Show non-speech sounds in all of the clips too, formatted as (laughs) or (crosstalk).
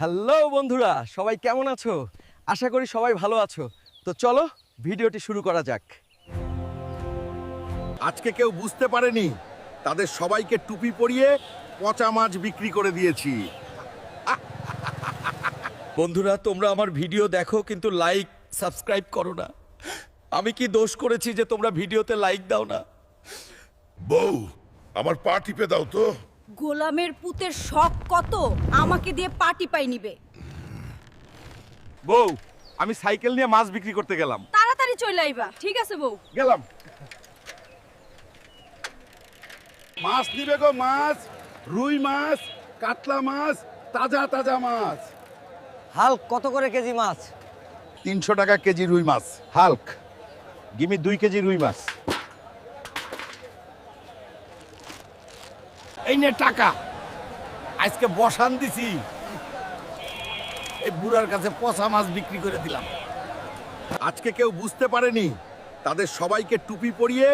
Hello বন্ধুরা সবাই কেমন আছো? আশা করি সবাই ভালো আছো। তো চলো ভিডিওটি শুরু করা যাক। আজকে কেউ বুঝতে পারেনি তাদের সবাইকে টুপি পরিয়ে পচা মাছ বিক্রি করে দিয়েছি। বন্ধুরা তোমরা আমার ভিডিও দেখো কিন্তু লাইক সাবস্ক্রাইব করো না। আমি কি দোষ করেছি যে তোমরা ভিডিওতে লাইক দাও না? বউ আমার পা টিপে দাও তো। গোলামের পুতের শখ কত? আমাকে দিয়ে পাটি পাই নিবে। বউ আমি সাইকেল নিয়ে মাছ বিক্রি করতে গেলাম। তাড়াতাড়ি চলে আইবা ঠিক আছে বউ? গেলাম। মাছ নিবে গো মাছ রুই মাছ কাতলা মাছ তাজা তাজা মাছ। হাল কত করে কেজি মাছ? তিনশো টাকা কেজি রুই মাছ হাল্ক। গিমি দুই কেজি রুই মাছ। এই নে টাকা। আজকে বসান দিছি। এই বুড়ার কাছে পচা মাছ বিক্রি করে দিলাম। আজকে কেউ বুঝতে পারেনি তাদের সবাইকে টুপি পরিয়ে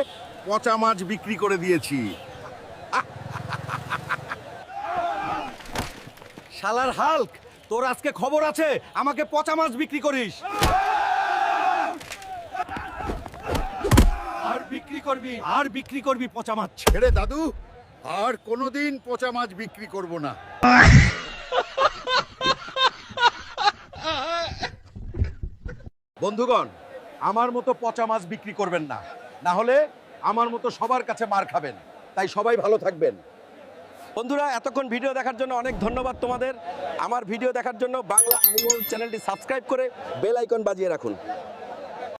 পচা মাছ বিক্রি করে দিয়েছি। (laughs) শালার হাল্ক তোর আজকে খবর আছে? আমাকে পচা মাছ বিক্রি করিস। আর বিক্রি করবি। আর বিক্রি করবি পচা মাছ। ছেড়ে দাদু আর কোনোদিন পচা মাছ বিক্রি করব না। বন্ধুগণ, আমার মতো পচা মাছ বিক্রি করবেন না। না হলে আমার মতো সবার কাছে মার খাবেন। তাই সবাই ভালো থাকবেন। বন্ধুরা, এতক্ষণ ভিডিও দেখার জন্য অনেক ধন্যবাদ তোমাদের। আমার ভিডিও দেখার জন্য বাংলা আইওয়াল চ্যানেলটি সাবস্ক্রাইব করে বেল আইকন বাজিয়ে রাখুন।